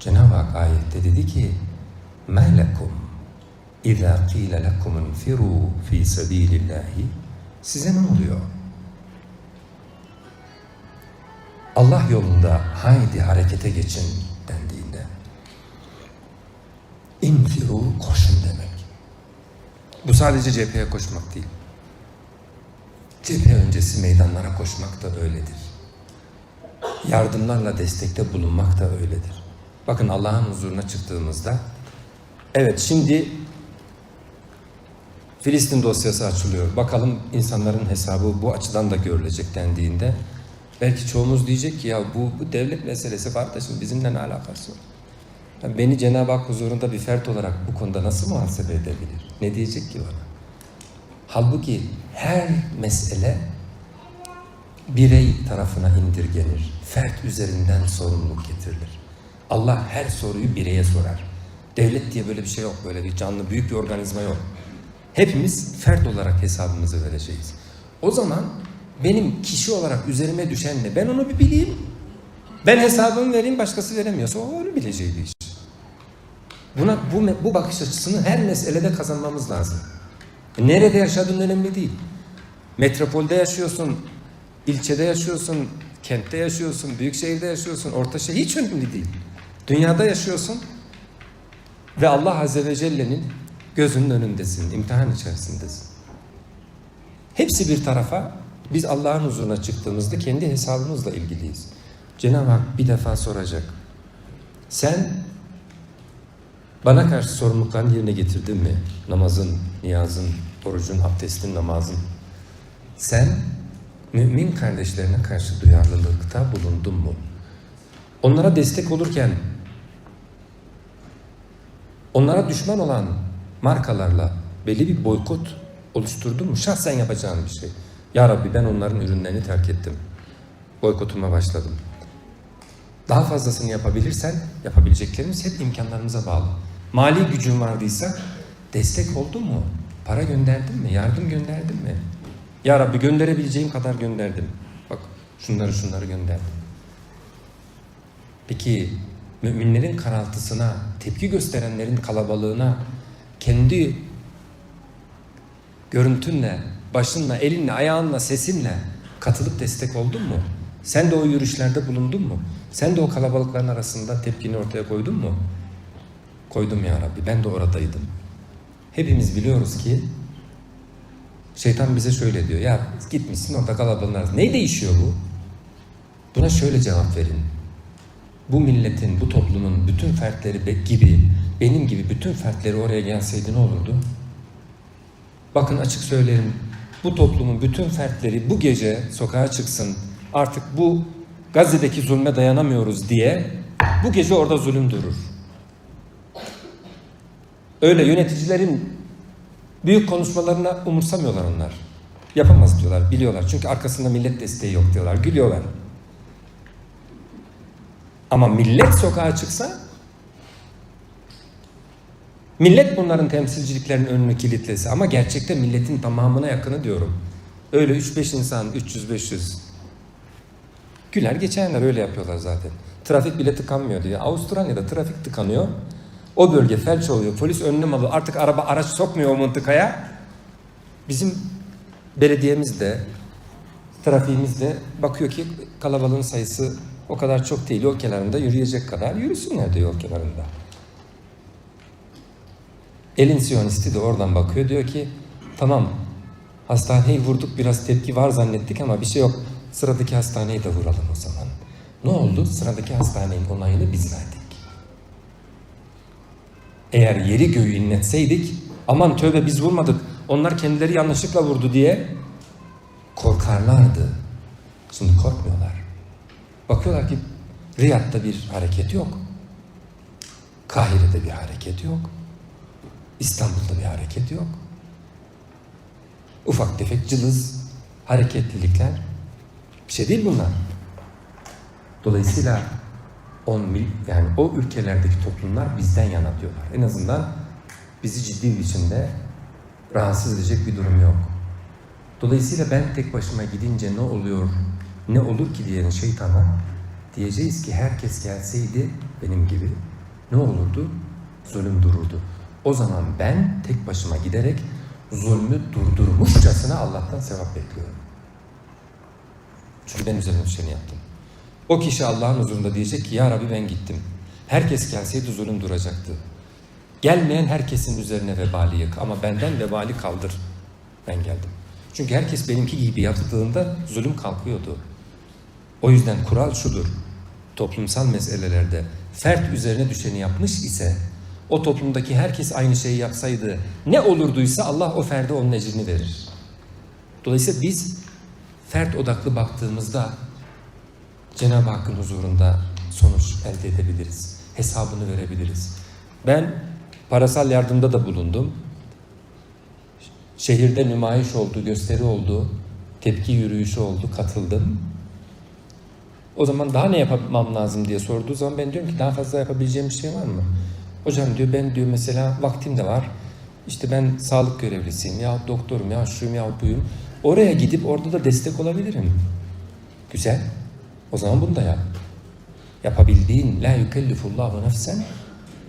Cenab-ı Hak ayette dedi ki مَا لَكُمْ اِذَا قِيلَ لَكُمْ انْفِرُوا ف۪ي سَب۪يلِ اللّٰهِ Size ne oluyor? Allah yolunda haydi harekete geçin dendiğinde infiru koşun demek. Bu sadece cepheye koşmak değil. Cephe öncesi meydanlara koşmak da öyledir. Yardımlarla destekte bulunmak da öyledir. Bakın Allah'ın huzuruna çıktığımızda evet şimdi Filistin dosyası açılıyor. Bakalım insanların hesabı bu açıdan da görülecek dendiğinde belki çoğumuz diyecek ki ya bu, bu devlet meselesi kardeşim bizimle ne alakası var? Ya beni Cenab-ı Hak huzurunda bir fert olarak bu konuda nasıl muhasebe edebilir? Ne diyecek ki bana? Halbuki her mesele birey tarafına indirgenir. Fert üzerinden sorumluluk getirilir. Allah her soruyu bireye sorar. Devlet diye böyle bir şey yok. Böyle bir canlı büyük bir organizma yok. Hepimiz fert olarak hesabımızı vereceğiz. O zaman benim kişi olarak üzerime düşen ne? Ben onu bir bileyim. Ben hesabımı vereyim başkası veremiyorsa o onu bileceği bir iş. Buna bu, bu bakış açısını her meselede kazanmamız lazım. Nerede yaşadığın önemli değil. Metropolde yaşıyorsun, ilçede yaşıyorsun, kentte yaşıyorsun, büyük şehirde yaşıyorsun, orta şehir hiç önemli değil. Dünyada yaşıyorsun ve Allah Azze ve Celle'nin gözünün önündesin, imtihan içerisindesin. Hepsi bir tarafa biz Allah'ın huzuruna çıktığımızda kendi hesabımızla ilgiliyiz. Cenab-ı Hak bir defa soracak. Sen bana karşı sorumluluklarını yerine getirdin mi? Namazın, niyazın, orucun, abdestin, namazın. Sen mümin kardeşlerine karşı duyarlılıkta bulundun mu? Onlara destek olurken onlara düşman olan markalarla belli bir boykot oluşturdun mu? Şahsen yapacağın bir şey. Ya Rabbi ben onların ürünlerini terk ettim. Boykotuma başladım. Daha fazlasını yapabilirsen yapabileceklerimiz hep imkanlarımıza bağlı. Mali gücün vardıysa destek oldun mu? Para gönderdin mi? Yardım gönderdin mi? Ya Rabbi gönderebileceğim kadar gönderdim. Bak şunları şunları gönderdim. Peki müminlerin karaltısına, tepki gösterenlerin kalabalığına kendi görüntünle, başınla, elinle, ayağınla, sesinle katılıp destek oldun mu? Sen de o yürüyüşlerde bulundun mu? Sen de o kalabalıkların arasında tepkini ortaya koydun mu? Koydum ya Rabbi. Ben de oradaydım. Hepimiz biliyoruz ki şeytan bize şöyle diyor. Ya gitmişsin orada kalabalığın arasında. Ne değişiyor bu? Buna şöyle cevap verin. Bu milletin, bu toplumun bütün fertleri gibi, benim gibi bütün fertleri oraya gelseydi ne olurdu? Bakın açık söylerim. Bu toplumun bütün fertleri bu gece sokağa çıksın. Artık bu Gazze'deki zulme dayanamıyoruz diye bu gece orada zulüm durur. Öyle yöneticilerin büyük konuşmalarına umursamıyorlar onlar. Yapamaz diyorlar, biliyorlar. Çünkü arkasında millet desteği yok diyorlar, gülüyorlar. Ama millet sokağa çıksa millet bunların temsilciliklerinin önünü kilitlese ama gerçekte milletin tamamına yakını diyorum. Öyle 3-5 insan, 300-500 güler geçenler öyle yapıyorlar zaten. Trafik bile tıkanmıyor diye. Avustralya'da trafik tıkanıyor. O bölge felç oluyor. Polis önlem alıyor. Artık araba araç sokmuyor o mıntıkaya. Bizim belediyemiz de trafiğimiz de bakıyor ki kalabalığın sayısı o kadar çok değil. Yol kenarında yürüyecek kadar yürüsünler diyor yol kenarında. Elin Siyonisti de oradan bakıyor. Diyor ki tamam hastaneyi vurduk biraz tepki var zannettik ama bir şey yok. Sıradaki hastaneyi de vuralım o zaman. Ne oldu? Sıradaki hastanenin onayını biz verdik. Eğer yeri göğü inletseydik aman tövbe biz vurmadık onlar kendileri yanlışlıkla vurdu diye korkarlardı. Şimdi korkmuyorlar. Bakıyorlar ki Riyad'da bir hareket yok. Kahire'de bir hareket yok. İstanbul'da bir hareket yok. Ufak tefek cılız hareketlilikler bir şey değil bunlar. Dolayısıyla on mil, yani o ülkelerdeki toplumlar bizden yana diyorlar. En azından bizi ciddi bir biçimde rahatsız edecek bir durum yok. Dolayısıyla ben tek başıma gidince ne oluyor, ne olur ki diyen şeytana diyeceğiz ki herkes gelseydi benim gibi ne olurdu? Zulüm dururdu. O zaman ben tek başıma giderek zulmü durdurmuşçasına Allah'tan sevap bekliyorum. Çünkü ben üzerine düşeni yaptım. O kişi Allah'ın huzurunda diyecek ki ya Rabbi ben gittim. Herkes gelseydi zulüm duracaktı. Gelmeyen herkesin üzerine vebali yık ama benden vebali kaldır. Ben geldim. Çünkü herkes benimki gibi yaptığında zulüm kalkıyordu. O yüzden kural şudur. Toplumsal meselelerde fert üzerine düşeni yapmış ise o toplumdaki herkes aynı şeyi yapsaydı ne olurduysa Allah o ferde onun ecrini verir. Dolayısıyla biz fert odaklı baktığımızda Cenab-ı Hakk'ın huzurunda sonuç elde edebiliriz. Hesabını verebiliriz. Ben parasal yardımda da bulundum. Şehirde nümayiş oldu, gösteri oldu, tepki yürüyüşü oldu, katıldım. O zaman daha ne yapmam lazım diye sorduğu zaman ben diyorum ki daha fazla yapabileceğim bir şey var mı? Hocam diyor ben diyor mesela vaktim de var. İşte ben sağlık görevlisiyim ya doktorum ya şuyum ya buyum. Oraya gidip orada da destek olabilirim. Güzel. O zaman bunu da yap. Yapabildiğin la yükellifullahu nefsen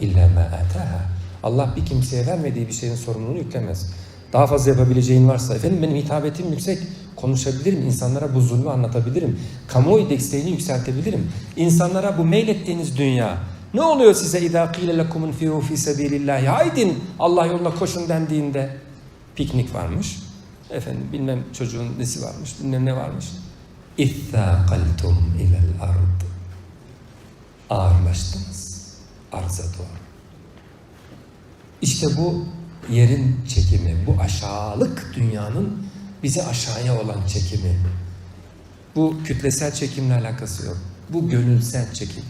illa ma ataha. Allah bir kimseye vermediği bir şeyin sorumluluğunu yüklemez. Daha fazla yapabileceğin varsa efendim benim hitabetim yüksek konuşabilirim. insanlara bu zulmü anlatabilirim. Kamuoyu desteğini yükseltebilirim. İnsanlara bu meylettiğiniz dünya ne oluyor size idâ qîle lekumun fîhû fî sebîlillâhi haydin Allah yoluna koşun dendiğinde piknik varmış. Efendim bilmem çocuğun nesi varmış bilmem ne varmış. İthâkaltum ilel ard. Ağırlaştınız arza doğru. İşte bu yerin çekimi, bu aşağılık dünyanın bizi aşağıya olan çekimi. Bu kütlesel çekimle alakası yok. Bu gönülsel çekim.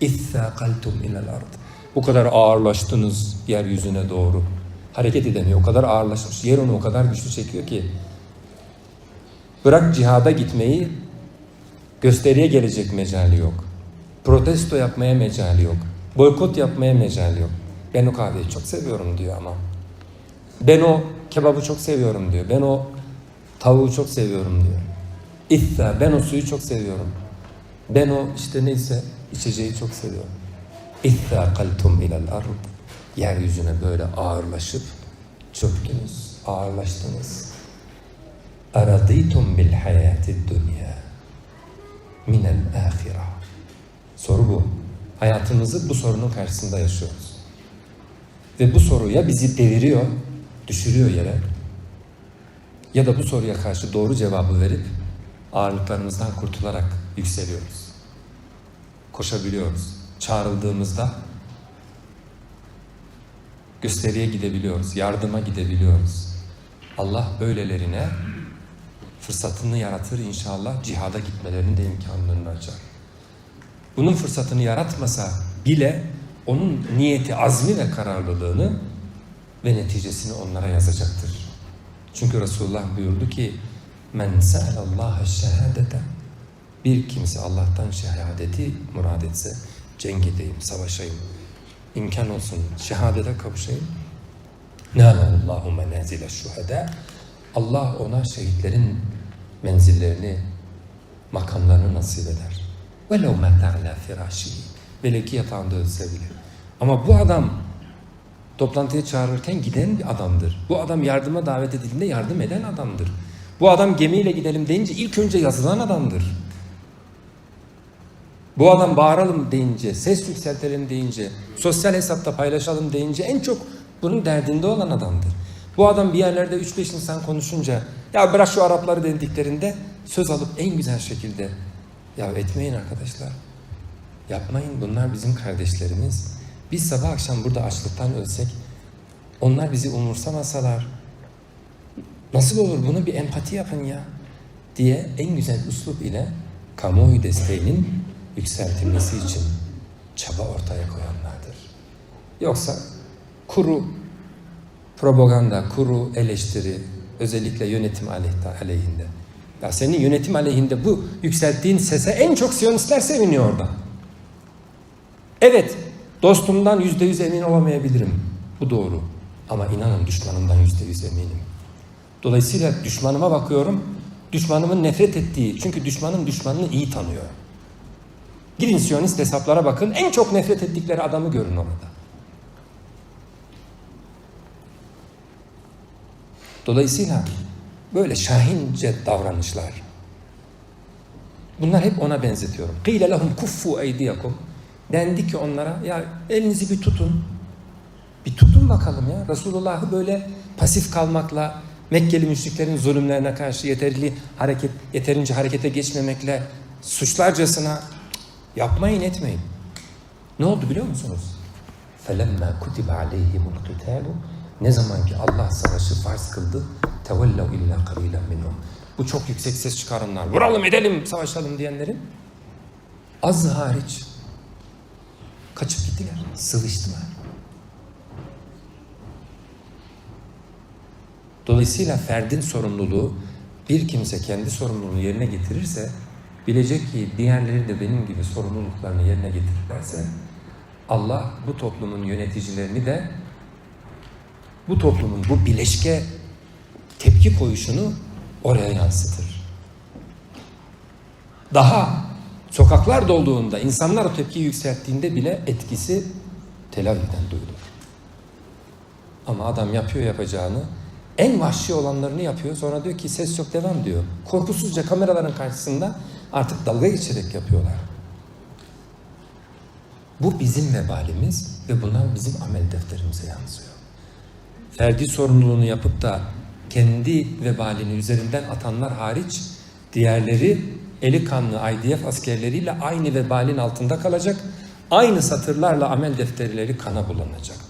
İthâkaltum ilel ard. Bu kadar ağırlaştınız yeryüzüne doğru. Hareket edemiyor. O kadar ağırlaşmış. Yer onu o kadar güçlü çekiyor ki. Bırak cihada gitmeyi gösteriye gelecek mecali yok. Protesto yapmaya mecali yok. Boykot yapmaya mecali yok. Ben o kahveyi çok seviyorum diyor ama. Ben o kebabı çok seviyorum diyor. Ben o tavuğu çok seviyorum diyor. İhta ben o suyu çok seviyorum. Ben o işte neyse içeceği çok seviyorum. İhta kaltum ilal ard. Yeryüzüne böyle ağırlaşıp çöktünüz, ağırlaştınız. Aradîtum bil hayâti dünya minel âhira. Soru bu. Hayatımızı bu sorunun karşısında yaşıyoruz. Ve bu soru ya bizi deviriyor, düşürüyor yere ya da bu soruya karşı doğru cevabı verip ağırlıklarımızdan kurtularak yükseliyoruz. Koşabiliyoruz. Çağrıldığımızda gösteriye gidebiliyoruz, yardıma gidebiliyoruz. Allah böylelerine fırsatını yaratır inşallah cihada gitmelerinin de imkanlarını açar. Bunun fırsatını yaratmasa bile onun niyeti, azmi ve kararlılığını ve neticesini onlara yazacaktır. Çünkü Resulullah buyurdu ki men se'elallaha şehadete bir kimse Allah'tan şehadeti murad etse cenk edeyim, savaşayım, imkan olsun, şehadete kavuşayım. Nâlallâhu menâzile şuhedâ Allah ona şehitlerin menzillerini, makamlarını nasip eder. Velev meta'lâ firâşihî Velev ki yatağında ölse bile. Ama bu adam toplantıya çağırırken giden bir adamdır. Bu adam yardıma davet edildiğinde yardım eden adamdır. Bu adam gemiyle gidelim deyince ilk önce yazılan adamdır. Bu adam bağıralım deyince, ses yükseltelim deyince, sosyal hesapta paylaşalım deyince en çok bunun derdinde olan adamdır. Bu adam bir yerlerde 3-5 insan konuşunca ya bırak şu Arapları dediklerinde söz alıp en güzel şekilde ya etmeyin arkadaşlar. Yapmayın bunlar bizim kardeşlerimiz. Biz sabah akşam burada açlıktan ölsek onlar bizi umursamasalar nasıl olur bunu bir empati yapın ya diye en güzel üslup ile kamuoyu desteğinin yükseltilmesi için çaba ortaya koyanlardır. Yoksa kuru propaganda, kuru eleştiri özellikle yönetim aleyhinde. Ya senin yönetim aleyhinde bu yükselttiğin sese en çok Siyonistler seviniyor orada. Evet, dostumdan yüzde yüz emin olamayabilirim. Bu doğru. Ama inanın düşmanımdan yüzde yüz eminim. Dolayısıyla düşmanıma bakıyorum. Düşmanımın nefret ettiği, çünkü düşmanın düşmanını iyi tanıyor. Gidin Siyonist hesaplara bakın. En çok nefret ettikleri adamı görün orada. Dolayısıyla böyle şahince davranışlar. Bunlar hep ona benzetiyorum. Kıyle lehum kuffu eydiyakum Dendi ki onlara ya elinizi bir tutun. Bir tutun bakalım ya. Resulullah'ı böyle pasif kalmakla, Mekkeli müşriklerin zulümlerine karşı yeterli hareket, yeterince harekete geçmemekle suçlarcasına yapmayın etmeyin. Ne oldu biliyor musunuz? فَلَمَّا كُتِبَ عَلَيْهِمُ الْقِتَالُ Ne zaman ki Allah savaşı farz kıldı تَوَلَّوْا اِلَّا قَلِيلًا مِنْهُمْ Bu çok yüksek ses çıkaranlar, vuralım edelim, savaşalım diyenlerin azı hariç kaçıp gittiler, sıvıştılar. Dolayısıyla ferdin sorumluluğu bir kimse kendi sorumluluğunu yerine getirirse bilecek ki diğerleri de benim gibi sorumluluklarını yerine getirirlerse Allah bu toplumun yöneticilerini de bu toplumun bu bileşke tepki koyuşunu oraya yansıtır. Daha sokaklar dolduğunda, insanlar o tepkiyi yükselttiğinde bile etkisi Tel Aviv'den duyulur. Ama adam yapıyor yapacağını, en vahşi olanlarını yapıyor. Sonra diyor ki ses yok devam diyor. Korkusuzca kameraların karşısında artık dalga geçerek yapıyorlar. Bu bizim vebalimiz ve bunlar bizim amel defterimize yansıyor. Ferdi sorumluluğunu yapıp da kendi vebalini üzerinden atanlar hariç diğerleri eli kanlı IDF askerleriyle aynı vebalin altında kalacak. Aynı satırlarla amel defterleri kana bulanacak.